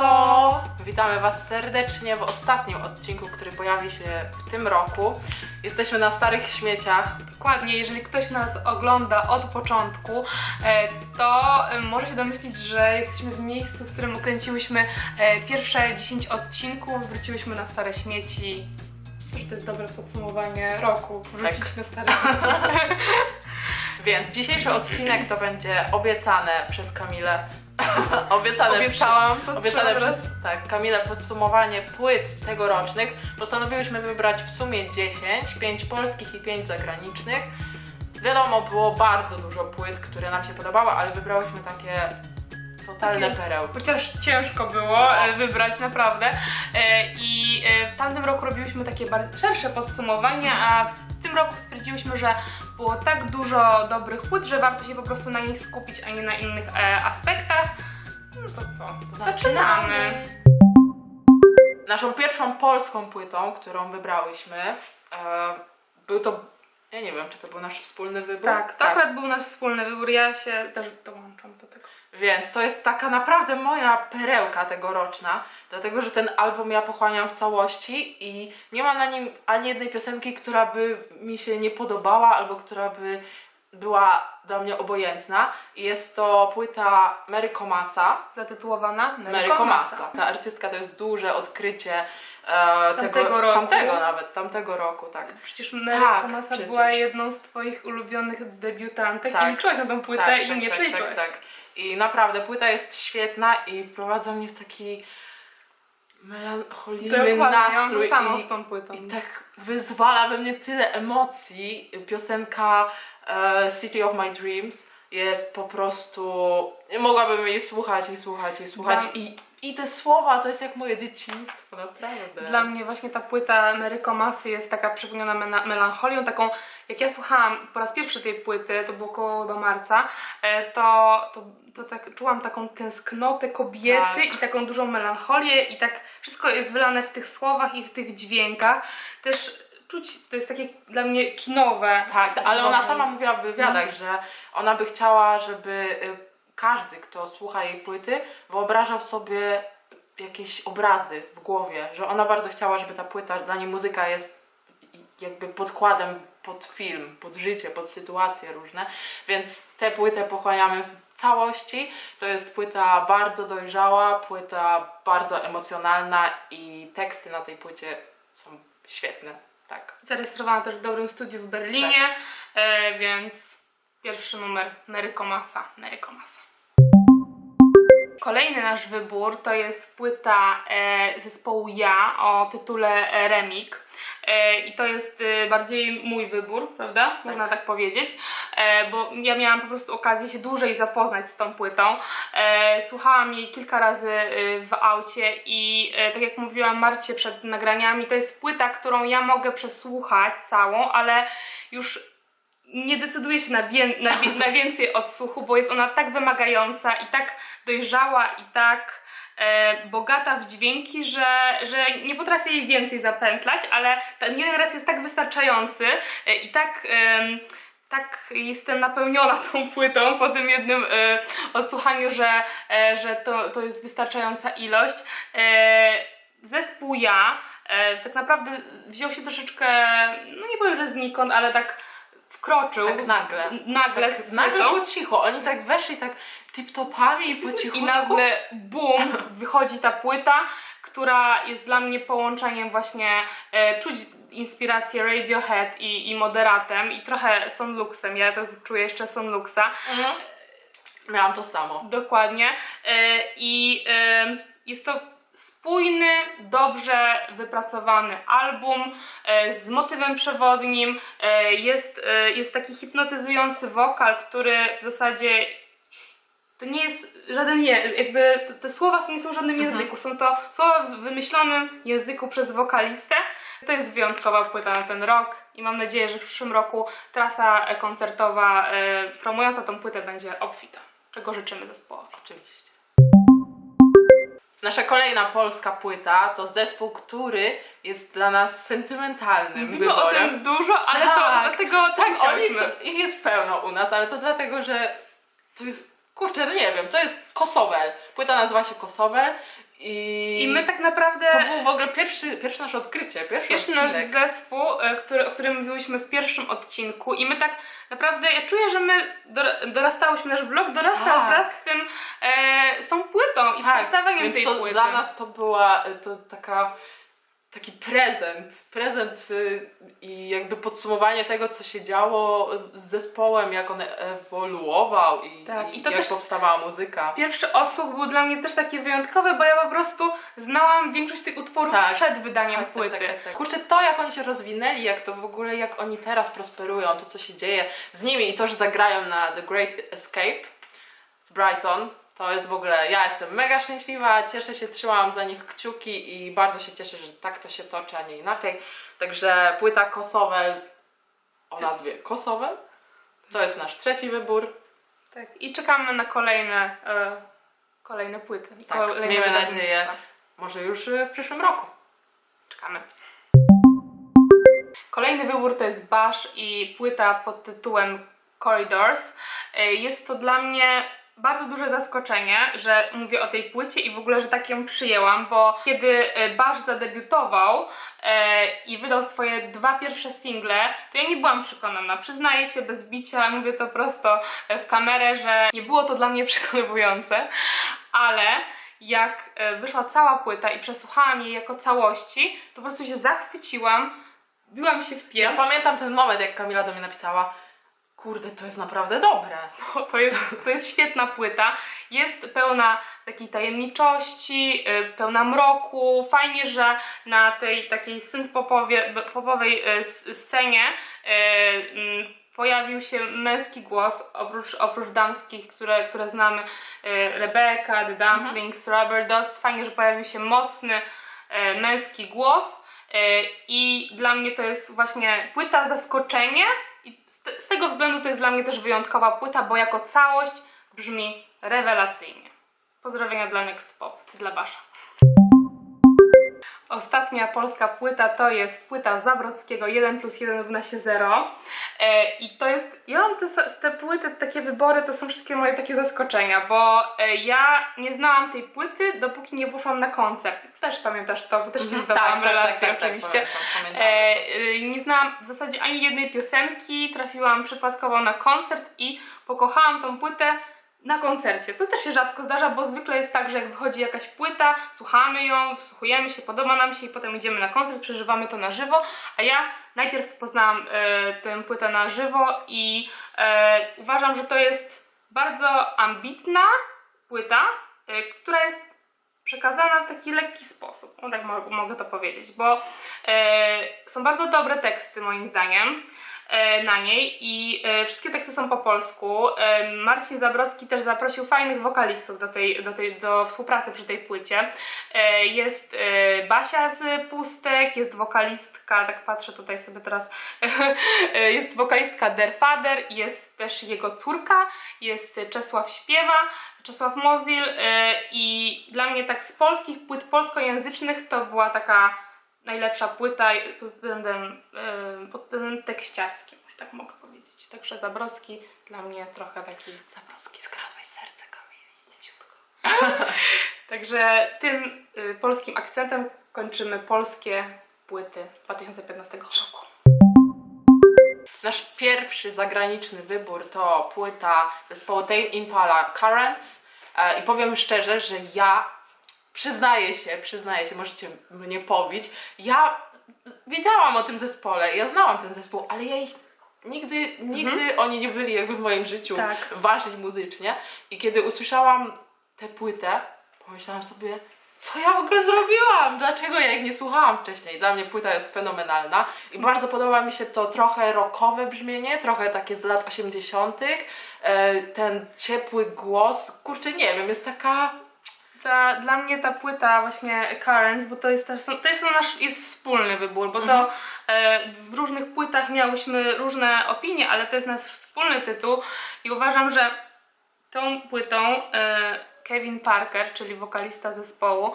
Siemanko! Witamy Was serdecznie w ostatnim odcinku, który pojawi się w tym roku. Jesteśmy na starych śmieciach. Dokładnie, jeżeli ktoś nas ogląda od początku, e, to e, może się domyślić, że jesteśmy w miejscu, w którym ukręciłyśmy e, pierwsze 10 odcinków, wróciłyśmy na stare śmieci. Myślę, że to jest dobre podsumowanie roku, wrócić Tak. na stare śmieci. Więc dzisiejszy odcinek to będzie obiecane przez Kamilę. obiecane Obiecałam, to Obiecane przez tak, Kamilę podsumowanie płyt tegorocznych. Postanowiłyśmy wybrać w sumie 10, 5 polskich i 5 zagranicznych. Wiadomo, było bardzo dużo płyt, które nam się podobały, ale wybrałyśmy takie totalne Takie- perełki. Chociaż ciężko było e, wybrać naprawdę. E, I e, w tamtym roku robiłyśmy takie bardziej szersze podsumowania, a w tym roku stwierdziłyśmy, że było tak dużo dobrych płyt, że warto się po prostu na nich skupić, a nie na innych e, aspektach. No to co? Zaczynamy! Naszą pierwszą polską płytą, którą wybrałyśmy, e, był to, ja nie wiem, czy to był nasz wspólny wybór? Tak, to akurat był nasz wspólny wybór. Ja się też dołączam do tego. Więc to jest taka naprawdę moja perełka tegoroczna, dlatego że ten album ja pochłaniam w całości i nie ma na nim ani jednej piosenki, która by mi się nie podobała albo która by była dla mnie obojętna. I jest to płyta Mary Comasa. Zatytułowana Mary Comasa. Ta artystka to jest duże odkrycie e, Tamtego tego, roku. tamtego nawet, tamtego roku, tak. Przecież Mary Tak, Komasa przecież. była jedną z Twoich ulubionych debiutantek Tak. i liczyłaś na tą płytę tak, i tak, nie tak, przeliczyłaś. tak, tak. I naprawdę płyta jest świetna i wprowadza mnie w taki melancholijny Dokładnie, ja mam to nastrój samo i, z tą płytą. i tak wyzwala we mnie tyle emocji. Piosenka e, City of My Dreams jest po prostu... Mogłabym jej słuchać i słuchać i słuchać Dla- i, i te słowa to jest jak moje dzieciństwo, naprawdę. Dla mnie właśnie ta płyta Mary Komasy jest taka przepełniona mena- melancholią, taką jak ja słuchałam po raz pierwszy tej płyty, to było koło do marca, e, to, to, to tak czułam taką tęsknotę kobiety Tak. i taką dużą melancholię i tak wszystko jest wylane w tych słowach i w tych dźwiękach. Też czuć, to jest takie dla mnie kinowe. Tak, ale ona sama mówiła w wywiadach, że ona by chciała, żeby y, każdy, kto słucha jej płyty, wyobrażał sobie jakieś obrazy w głowie, że ona bardzo chciała, żeby ta płyta, dla niej muzyka jest jakby podkładem pod film, pod życie, pod sytuacje różne, więc tę płytę pochłaniamy w całości. To jest płyta bardzo dojrzała, płyta bardzo emocjonalna i teksty na tej płycie są świetne, tak. Zarejestrowana też w dobrym studiu w Berlinie, Tak. e, więc pierwszy numer Mary Komasa. Kolejny nasz wybór to jest płyta e, zespołu Ja o tytule e, Remik. E, I to jest bardziej mój wybór, prawda? Można tak powiedzieć, e, bo ja miałam po prostu okazję się dłużej zapoznać z tą płytą. Słuchałam jej kilka razy w aucie i tak jak mówiłam Marcie przed nagraniami, to jest płyta, którą ja mogę przesłuchać całą, ale już nie decyduję się na, wię- na, wie- na więcej odsłuchu, bo jest ona tak wymagająca i tak dojrzała i tak e, bogata w dźwięki, że, że nie potrafię jej więcej zapętlać, ale ten jeden raz jest tak wystarczający e, i tak... em, tak jestem napełniona tą płytą po tym jednym e, odsłuchaniu, że, e, że to, to jest wystarczająca ilość. E, zespół ja e, tak naprawdę wziął się troszeczkę, no nie powiem, że znikąd, ale tak wkroczył. Tak nagle. Nagle z Tak, płytą. nagle po cicho. Oni tak weszli tak tip-topami i po cichu. I nagle bum, wychodzi ta płyta, która jest dla mnie połączeniem właśnie, e, czuć inspirację Radiohead i, i Moderatem i trochę Sonluxem, ja to czuję jeszcze Sonluxa, Mhm. Miałam to samo. dokładnie e, i e, jest to spójny, dobrze wypracowany album e, z motywem przewodnim, e, jest, e, jest taki hipnotyzujący wokal, który w zasadzie to nie jest żaden je, jakby te, te słowa nie są w żadnym Mhm. języku, są to słowa w wymyślonym języku przez wokalistę. To jest wyjątkowa płyta na ten rok i mam nadzieję, że w przyszłym roku trasa koncertowa promująca tą płytę będzie obfita, czego życzymy zespołowi. Oczywiście. Nasza kolejna polska płyta to zespół, który jest dla nas sentymentalnym Mówimy o wyborem. tym dużo, ale to Tak. dlatego tak, Tak, oni musiałyśmy. są, ich jest pełno u nas, ale to dlatego, że to jest, kurczę, no nie wiem, to jest Kosovel. Płyta nazywa się Kosovel I, I my tak naprawdę... to był w ogóle pierwszy, pierwsze nasze odkrycie, pierwszy, Pierwszy nasz zespół, e, który, o którym mówiłyśmy w pierwszym odcinku i my tak naprawdę, ja czuję, że my dor- dorastałyśmy, nasz vlog dorastał Tak. wraz z tym, e, z tą płytą i z przedstawieniem więc tej to płyty. dla nas to była y, to taka taki prezent, prezent y, i jakby podsumowanie tego, co się działo z zespołem, jak on ewoluował i, Tak, i, i jak też- powstawała muzyka. Pierwszy odsłuch był dla mnie też taki wyjątkowy, bo ja po prostu znałam większość tych utworów Tak. przed wydaniem Tak, tak, płyty. tak, tak, tak. Kurczę, to jak oni się rozwinęli, jak to w ogóle, jak oni teraz prosperują, to co się dzieje z nimi i to, że zagrają na The Great Escape w Brighton, to jest w ogóle, ja jestem mega szczęśliwa, cieszę się, trzymałam za nich kciuki i bardzo się cieszę, że tak to się toczy, a nie inaczej. Także płyta Kosowel o nazwie Kosowel, to jest nasz trzeci wybór. Tak. I czekamy na kolejne, e, kolejne płyty. Tak, kolejne miejmy wydawnictwa. nadzieję, może już y, w przyszłym roku. Czekamy. Kolejny wybór to jest Bash i płyta pod tytułem Corridors. E, Jest to dla mnie bardzo duże zaskoczenie, że mówię o tej płycie i w ogóle, że tak ją przyjęłam, bo kiedy e, Bash zadebiutował e, i wydał swoje dwa pierwsze single, to ja nie byłam przekonana. Przyznaję się bez bicia, mówię to prosto e, w kamerę, że nie było to dla mnie przekonywujące, ale jak e, wyszła cała płyta i przesłuchałam jej jako całości, to po prostu się zachwyciłam, biłam się w Ja pierś. pamiętam ten moment, jak Kamila do mnie napisała, kurde, to jest naprawdę dobre. to jest, to jest świetna płyta. Jest pełna takiej tajemniczości, y, pełna mroku. Fajnie, że na tej takiej synth-popowej y, scenie y, mm, pojawił się męski głos, oprócz, oprócz damskich, które, które znamy, Rebecca, The Dumplings, Rubber Dots. Fajnie, że pojawił się mocny męski głos. I dla mnie to jest właśnie płyta zaskoczenie. Z tego względu to jest dla mnie też wyjątkowa płyta, bo jako całość brzmi rewelacyjnie. Pozdrowienia dla Next Pop, dla Basza. Ostatnia polska płyta to jest płyta Zabrockiego 1 plus 1 równa się 0. E, I to jest, ja mam te, te płyty, takie wybory, to są wszystkie moje takie zaskoczenia, bo e, ja nie znałam tej płyty, dopóki nie poszłam na koncert. Też pamiętasz to, bo też ci zdawałam relację oczywiście. pamiętam, pamiętam. E, y, nie znałam w zasadzie ani jednej piosenki, trafiłam przypadkowo na koncert i pokochałam tą płytę na koncercie. To też się rzadko zdarza, bo zwykle jest tak, że jak wychodzi jakaś płyta, słuchamy ją, wsłuchujemy się, podoba nam się i potem idziemy na koncert, przeżywamy to na żywo, a ja najpierw poznałam e, tę płytę na żywo i e, uważam, że to jest bardzo ambitna płyta, e, która jest przekazana w taki lekki sposób, o tak mo- mogę to powiedzieć, bo e, są bardzo dobre teksty moim zdaniem na niej i e, wszystkie teksty są po polsku. E, Marcin Zabrocki też zaprosił fajnych wokalistów do, tej, do, tej, do współpracy przy tej płycie. E, jest e, Basia z Pustek, jest wokalistka, tak patrzę tutaj sobie teraz, e, jest wokalistka Derfader, jest też jego córka, jest Czesław Śpiewa, Czesław Mozil i dla mnie tak z polskich płyt polskojęzycznych to była taka najlepsza płyta pod względem, pod względem tekściarskim, tak mogę powiedzieć. Także Zabrowski dla mnie trochę taki Zabrowski, skradłeś serce Kamili. leciutko. Także tym y, polskim akcentem kończymy polskie płyty 2015 roku. Nasz pierwszy zagraniczny wybór to płyta zespołu Tame Impala Currents e, i powiem szczerze, że ja przyznaję się, przyznaję się, możecie mnie pobić, ja wiedziałam o tym zespole, ja znałam ten zespół, ale ja ich nigdy, nigdy oni nie byli jakby w moim życiu Tak. ważni muzycznie i kiedy usłyszałam tę płytę, pomyślałam sobie, co ja w ogóle zrobiłam? Dlaczego ja ich nie słuchałam wcześniej? Dla mnie płyta jest fenomenalna i bardzo podoba mi się to trochę rockowe brzmienie, trochę takie z lat 80. E, Ten ciepły głos, kurczę, nie wiem, jest taka. Ta, dla mnie ta płyta właśnie Currents, bo to jest też, to jest nasz jest wspólny wybór, bo Mhm. to e, w różnych płytach miałyśmy różne opinie, ale to jest nasz wspólny tytuł i uważam, że tą płytą e, Kevin Parker, czyli wokalista zespołu,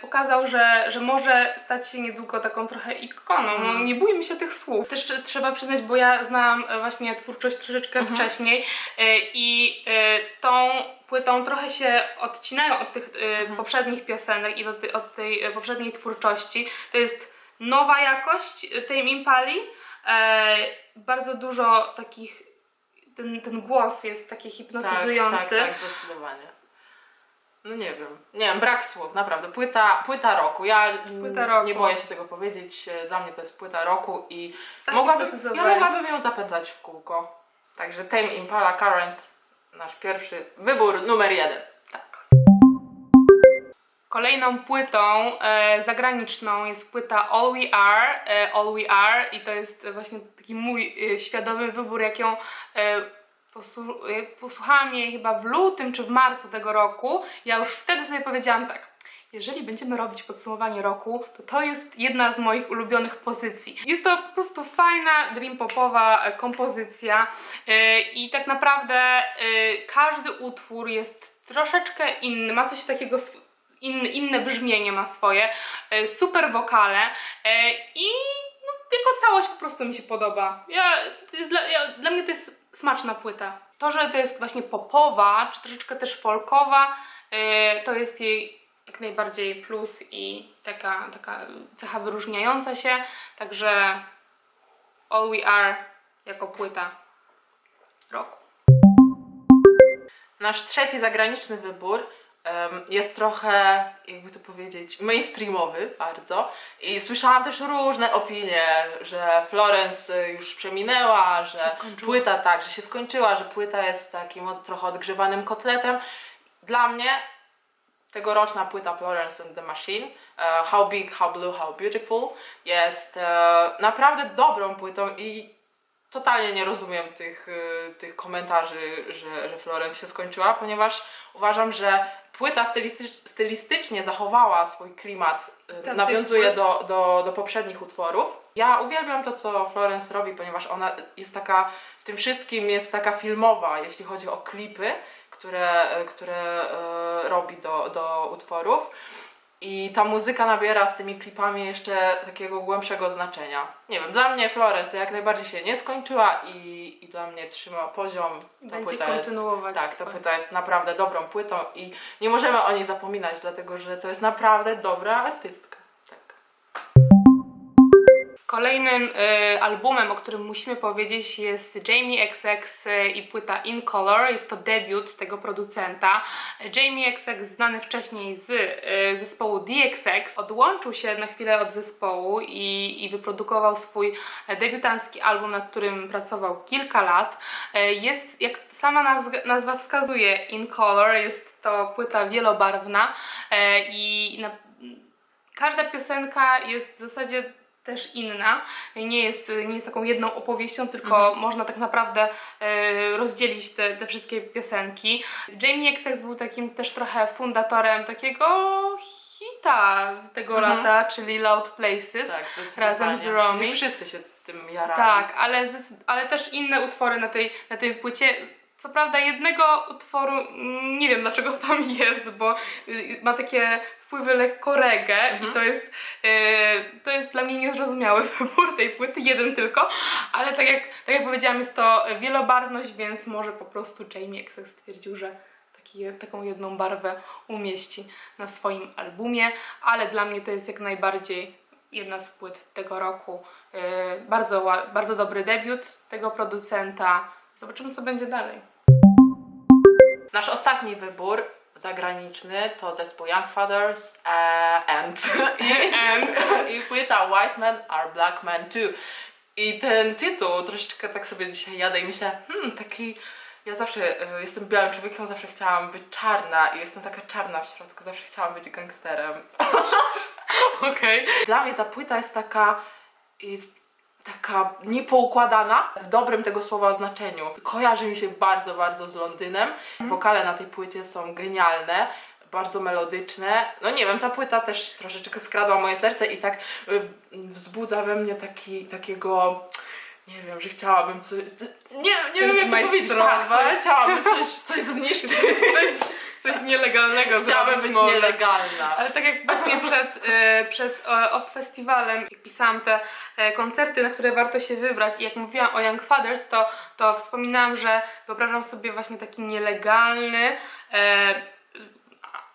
pokazał, że, że może stać się niedługo taką trochę ikoną. No, Mhm. nie bójmy się tych słów. Też tr- trzeba przyznać, bo ja znałam e, właśnie twórczość troszeczkę Mhm. wcześniej e, i e, tą płytą trochę się odcinają od tych e, Mhm. poprzednich piosenek i od, tej- e, poprzedniej twórczości. To jest nowa jakość e, tej Impali. E, bardzo dużo takich, ten, ten głos jest taki hipnotyzujący. Tak, tak, tak, zdecydowanie. No nie wiem. Nie wiem, brak słów, naprawdę. Płyta, płyta roku. Ja Płyta roku. nie boję się tego powiedzieć. E, Dla mnie to jest płyta roku i mogłabym, ja mogłabym ją zapędzać w kółko. Także Tame Impala Currents, nasz pierwszy wybór numer jeden. Tak. Kolejną płytą e, zagraniczną jest płyta All We Are, e, All We Are i to jest właśnie taki mój e, świadomy wybór, jak ją e, posłuchałam jej chyba w lutym czy w marcu tego roku. Ja już wtedy sobie powiedziałam tak. Jeżeli będziemy robić podsumowanie roku, to to jest jedna z moich ulubionych pozycji. Jest to po prostu fajna, dream popowa e, kompozycja e, i tak naprawdę e, każdy utwór jest troszeczkę inny, ma coś takiego inne, brzmienie ma swoje, super wokale i no, jako całość po prostu mi się podoba. Ja, dla, ja, dla mnie to jest smaczna płyta. To, że to jest właśnie popowa, czy troszeczkę też folkowa, e, to jest jej jak najbardziej plus i taka, taka cecha wyróżniająca się, także All We Are jako płyta roku. Nasz trzeci zagraniczny wybór jest trochę, jakby to powiedzieć, mainstreamowy bardzo. I słyszałam też różne opinie, że Florence y, już przeminęła, że płyta tak, że się skończyła, że płyta jest takim od, trochę odgrzewanym kotletem. Dla mnie tegoroczna płyta Florence and the Machine, e, How Big, How Blue, How Beautiful, jest e, naprawdę dobrą płytą i totalnie nie rozumiem tych, y, tych komentarzy, że, że Florence się skończyła, ponieważ uważam, że płyta stylistycz, stylistycznie zachowała swój klimat, y, Tak, nawiązuje do, do, do poprzednich utworów. Ja uwielbiam to, co Florence robi, ponieważ ona jest taka, w tym wszystkim jest taka filmowa, jeśli chodzi o klipy, które, które y, robi do, do utworów. I ta muzyka nabiera z tymi klipami jeszcze takiego głębszego znaczenia. Nie wiem, dla mnie Florence jak najbardziej się nie skończyła i, i dla mnie trzyma poziom. Ta Będzie płyta jest, kontynuować tak, ta płyta jest naprawdę dobrą płytą i nie możemy o niej zapominać, dlatego że to jest naprawdę dobra artystka. Kolejnym y, albumem, o którym musimy powiedzieć jest Jamie XX y, i płyta In Color. Jest to debiut tego producenta. Jamie XX znany wcześniej z y, zespołu DXX odłączył się na chwilę od zespołu i, i wyprodukował swój debiutancki album, nad którym pracował kilka lat. Jest, jak sama nazwa, wskazuje, In Color. Jest to płyta wielobarwna i na, każda piosenka jest w zasadzie też inna. Nie jest, nie jest taką jedną opowieścią, tylko można tak naprawdę e, rozdzielić te, te wszystkie piosenki. Jamie XX był takim też trochę fundatorem takiego hita tego Mhm. lata, czyli Loud Places. Tak. Razem z Romy. Wszyscy się tym jarali. Tak, ale, ale też inne utwory na tej, na tej płycie. Co prawda jednego utworu mm, nie wiem dlaczego tam jest, bo y, ma takie wpływy lekko reggae Mhm. i to jest, y, to jest dla mnie niezrozumiały wybór tej płyty, jeden tylko, ale tak jak, tak jak powiedziałam jest to wielobarwność, więc może po prostu Jamie XX stwierdził, że taki, taką jedną barwę umieści na swoim albumie, ale dla mnie to jest jak najbardziej jedna z płyt tego roku. Yy, bardzo, bardzo dobry debiut tego producenta. Zobaczymy, co będzie dalej. Nasz ostatni wybór zagraniczny to zespół Young Fathers e, and, i, And. i płyta White Men Are Black Men Too. I ten tytuł troszeczkę tak sobie dzisiaj jadę i myślę, hmm, taki. Ja zawsze e, jestem białym człowiekiem, zawsze chciałam być czarna i jestem taka czarna w środku, zawsze chciałam być gangsterem. Okej. Dla mnie ta płyta jest taka. Jest taka niepoukładana w dobrym tego słowa znaczeniu. Kojarzy mi się bardzo, bardzo z Londynem. Wokale na tej płycie są genialne. Bardzo melodyczne. No nie wiem, ta płyta też troszeczkę skradła moje serce i tak y, wzbudza we mnie taki, takiego, nie wiem, że chciałabym coś, nie, nie wiem jak to powiedzieć, tak, co, chciałabym coś, coś zniszczyć. Coś, coś nielegalnego Chciałabym być może. nielegalna. Ale tak jak właśnie przed, e, przed e, off festiwalem jak pisałam te e, koncerty, na które warto się wybrać i jak mówiłam o Young Fathers, to, to wspominałam, że wyobrażam sobie właśnie taki nielegalny e,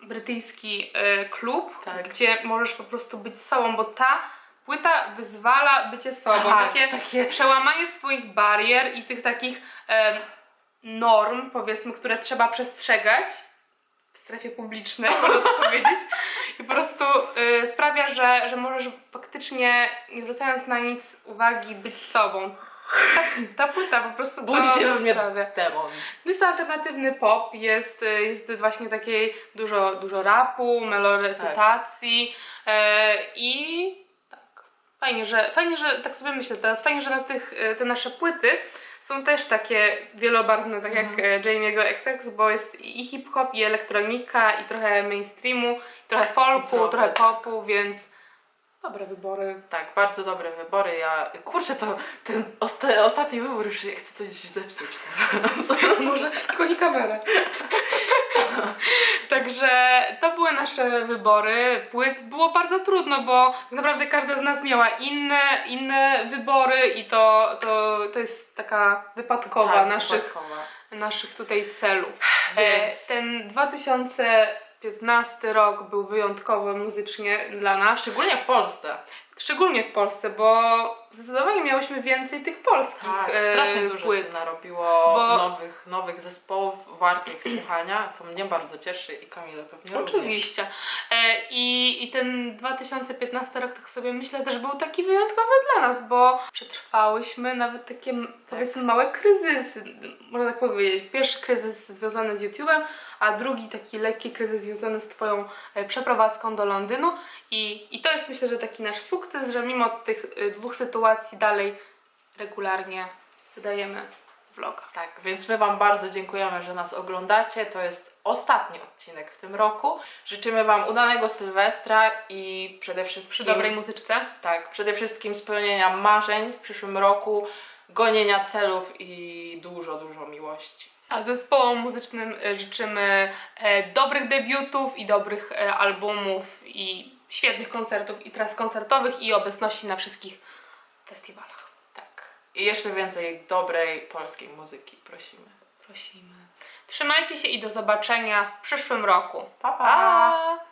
brytyjski e, klub, Tak. gdzie możesz po prostu być sobą, bo ta płyta wyzwala bycie sobą. Tak, takie, takie- przełamanie swoich barier i tych takich e, norm, powiedzmy, które trzeba przestrzegać strefie publicznej, można tak powiedzieć. I po prostu y, sprawia, że, że możesz faktycznie, nie zwracając na nic uwagi, być sobą. Ta, ta płyta po prostu Budzi to się we mnie demon. Jest to alternatywny pop, jest, y, jest właśnie takiej dużo, dużo rapu, melorecytacji e, i tak, fajnie, że, fajnie, że tak sobie myślę teraz, fajnie, że na tych, e, te nasze płyty są też takie wielobarwne, tak jak Mhm. e, Jamie'ego XX, bo jest i hip-hop, i elektronika, i trochę mainstreamu, i trochę folku, I trochę, trochę tak. popu, więc dobre wybory. Tak, bardzo dobre wybory. Ja, kurczę, to ten osta- ostatni wybór już chcę coś zepsuć teraz. Może tylko nie kamerę. Także nasze wybory płyt. Było bardzo trudno, bo tak naprawdę każda z nas miała inne, inne wybory i to, to, to jest taka wypadkowa Tak, naszych, przypadkowa. naszych tutaj celów. Więc- E, ten 2015 rok był wyjątkowy muzycznie dla nas. Szczególnie w Polsce. Szczególnie w Polsce, bo zdecydowanie miałyśmy więcej tych polskich Tak, e, strasznie dużo płyt. się narobiło Bo- nowych, nowych zespołów wartych słuchania, co mnie bardzo cieszy i Kamilę pewnie również. Oczywiście. E, I, I ten 2015 rok, tak sobie myślę, też był taki wyjątkowy dla nas, bo przetrwałyśmy nawet takie m- powiedzmy małe kryzysy, można tak powiedzieć. Pierwszy kryzys związany z YouTube'em, a drugi taki lekki kryzys związany z Twoją e, przeprowadzką do Londynu. I, I to jest myślę, że taki nasz sukces, że mimo tych e, dwóch sytuacji dalej regularnie wydajemy vloga. Tak, więc my Wam bardzo dziękujemy, że nas oglądacie. To jest ostatni odcinek w tym roku. Życzymy Wam udanego Sylwestra i przede wszystkim... Przy dobrej muzyczce. Tak, przede wszystkim spełnienia marzeń w przyszłym roku, gonienia celów i dużo, dużo miłości. A zespołom muzycznym e, życzymy e, dobrych debiutów i dobrych e, albumów i świetnych koncertów i tras koncertowych i obecności na wszystkich festiwalach. Tak. I jeszcze więcej dobrej polskiej muzyki prosimy. Prosimy. Trzymajcie się i do zobaczenia w przyszłym roku. Pa, pa! Pa!